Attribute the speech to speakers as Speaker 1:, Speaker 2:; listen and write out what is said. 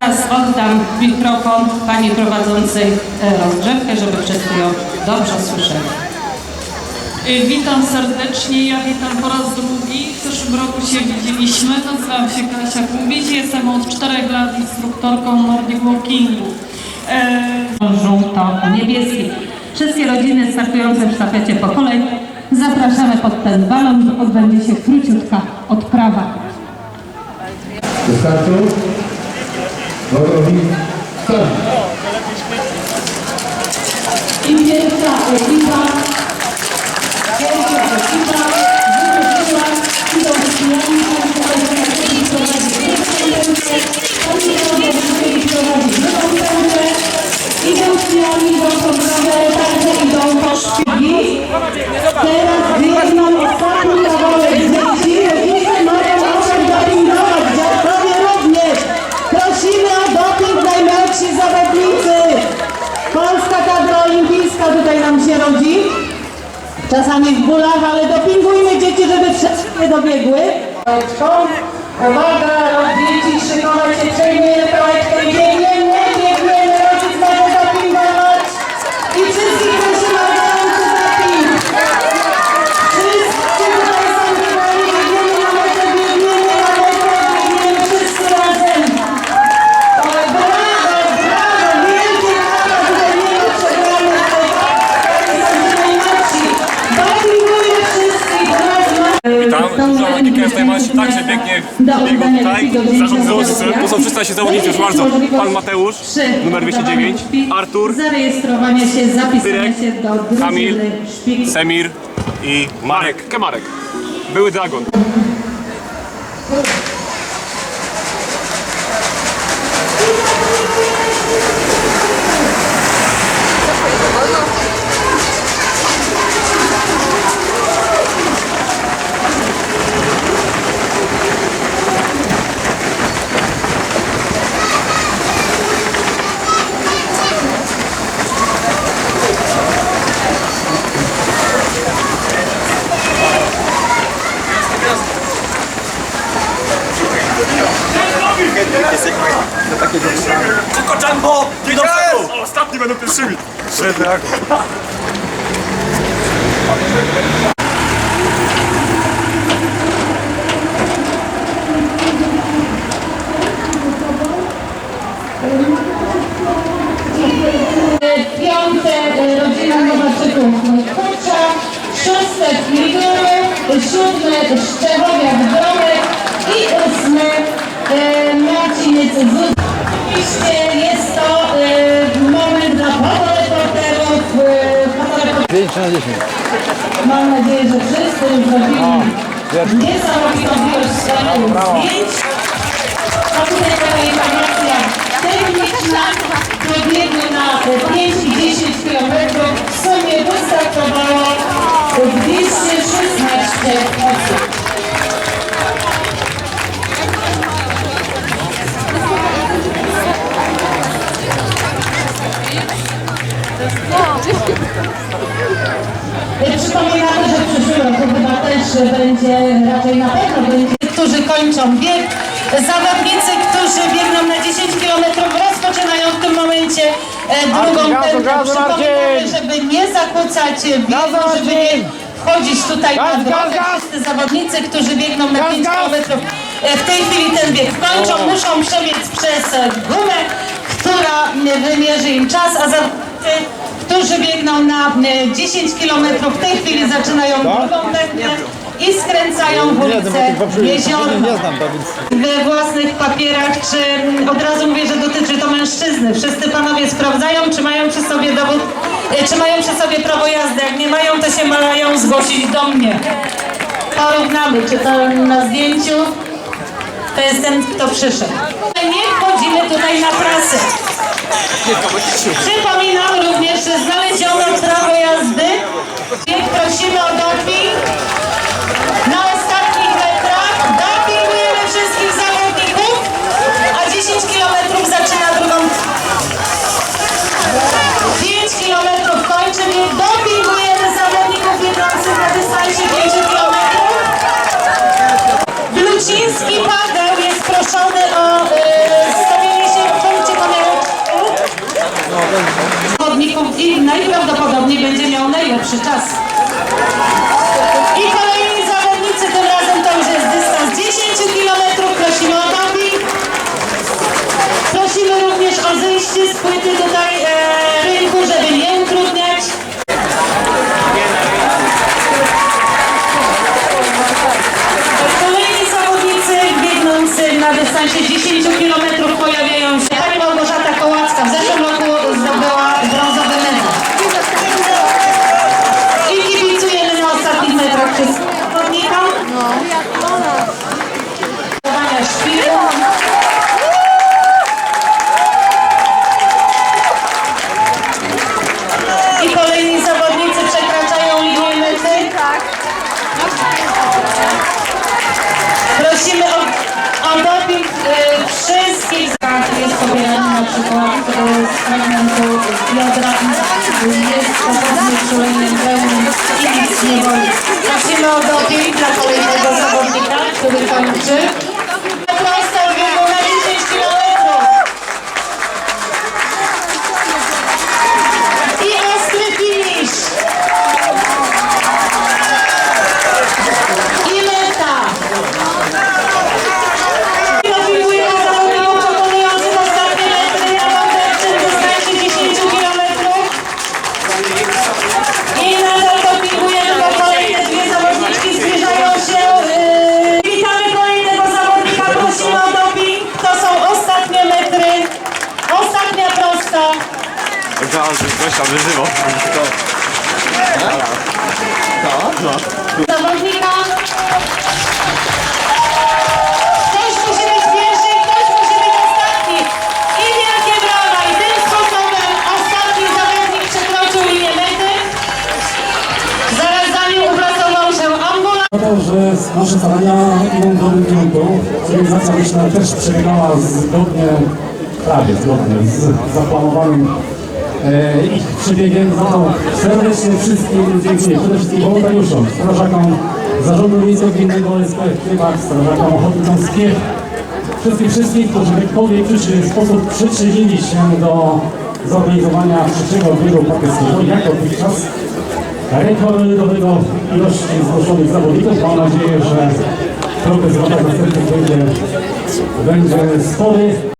Speaker 1: Teraz oddam mikrofon pani prowadzącej e, rozgrzewkę, żeby wszyscy ją dobrze słyszeli.
Speaker 2: Y, Witam serdecznie, ja witam po raz drugi. W zeszłym roku się widzieliśmy. Nazywam się Kasia Kubić, jestem od 4 lat instruktorką Nordic Walkingu. E,
Speaker 1: żółto-niebieski. Wszystkie rodziny startujące w sztafecie po kolei zapraszamy pod ten balon. Odbędzie się króciutka odprawa.
Speaker 3: Wystarczy? Gotowi? Start!
Speaker 1: I pierwsza pierwsza tutaj nam się rodzi. Czasami w bólach, ale dopingujmy dzieci, żeby wszystkie dobiegły. Uwaga, dzieci, szykować się, przejmujemy
Speaker 4: najmłodszy, także biegnie biegł tutaj, zarząd wzrostu. Tu są wszyscy nasi zawodnicy, proszę bardzo. Pan Mateusz, numer 209, Artur,
Speaker 1: Zarejestrowanie się, zapisanie
Speaker 4: Tyrek,
Speaker 1: się do drużyny
Speaker 4: Kamil,
Speaker 1: szpik.
Speaker 4: Semir i Marek, Kemarek. Były Dragon. Tylko Jumbo! Nie do przodu! Ostatni będą pierwszymi.
Speaker 1: Piąte e, rodzina Nowaczyków Kurcza, szóste Figury, siódme Szczechowia Wdromek i ósme e, Marciniec Zud.
Speaker 5: 3 na 10.
Speaker 1: Mam nadzieję, że wszyscy już zrobili niesamowitą ilość zdjęć. A tutaj taka informacja techniczna, przebiegnie na 5 i 10 km. W sumie wystartowało 216 osób. Będzie, raczej na pewno będzie, którzy kończą bieg. Zawodnicy, którzy biegną na 10 km rozpoczynają w tym momencie e, drugą pętlę. Przypominamy, żeby nie zakłócać biegu, żeby nie wchodzić tutaj
Speaker 5: Gaz,
Speaker 1: na drogę.
Speaker 5: gaz, gaz!
Speaker 1: Wszyscy zawodnicy, którzy biegną na
Speaker 5: Gaz,
Speaker 1: 5
Speaker 5: gaz!
Speaker 1: km w tej chwili ten bieg kończą, muszą przebiec przez e, gumę, która e, wymierzy im czas, a zawodnicy, którzy biegną na e, 10 km w tej chwili zaczynają drugą pętlę i skręcają w ulicę
Speaker 5: więc...
Speaker 1: we własnych papierach, czy od razu mówię, że dotyczy to mężczyzny. Wszyscy panowie sprawdzają, czy mają przy sobie dowód, e, czy mają przy sobie prawo jazdy. Jak nie mają, to się mają zgłosić do mnie. Porównamy, czy to na zdjęciu to jest ten, kto przyszedł. Nie wchodzimy tutaj na trasę. Przypominam również, że znaleziono prawo jazdy. Prosimy o doping. Najlepszy czas. I kolejni zawodnicy, tym razem to już jest dystans 10 km. Prosimy o doping. Prosimy również o zejście z płyty tutaj e, rynku, żeby nie utrudniać. Kolejni zawodnicy biegnący na dystansie 10 km wszystkim zawodnikom. Chowania Yardımcı.
Speaker 4: Zaraz coś tam wyżywo.
Speaker 1: zawodnika. Ktoś musi być pierwszy, ktoś musi być ostatni. I wielkie brawa. I tym sposobem ostatni zawodnik przekroczył linię mety. Zaraz za nim uplasował się ambulans.
Speaker 3: To, że nasze starania idą w dobrym kierunku. Organizacja myślę też przebiegała zgodnie, prawie zgodnie z zaplanowanym e, ich przebiegiem. Za to serdecznie wszystkim dziękuję. Przede wszystkim wolontariuszom, strażakom Zarządu Miejskiego Gminnego OSP w Kiewach, strażakom ochotnikom z Kiew. Wszystkim wszystkim, którzy w jakikolwiek przyczyny sposób przyczynili się do zorganizowania trzeciego biegu partyjskiego, jak dotychczas rekordowego ilości zgłoszonych zawodników. Mam nadzieję, że progres w latach następnych będzie, będzie spory.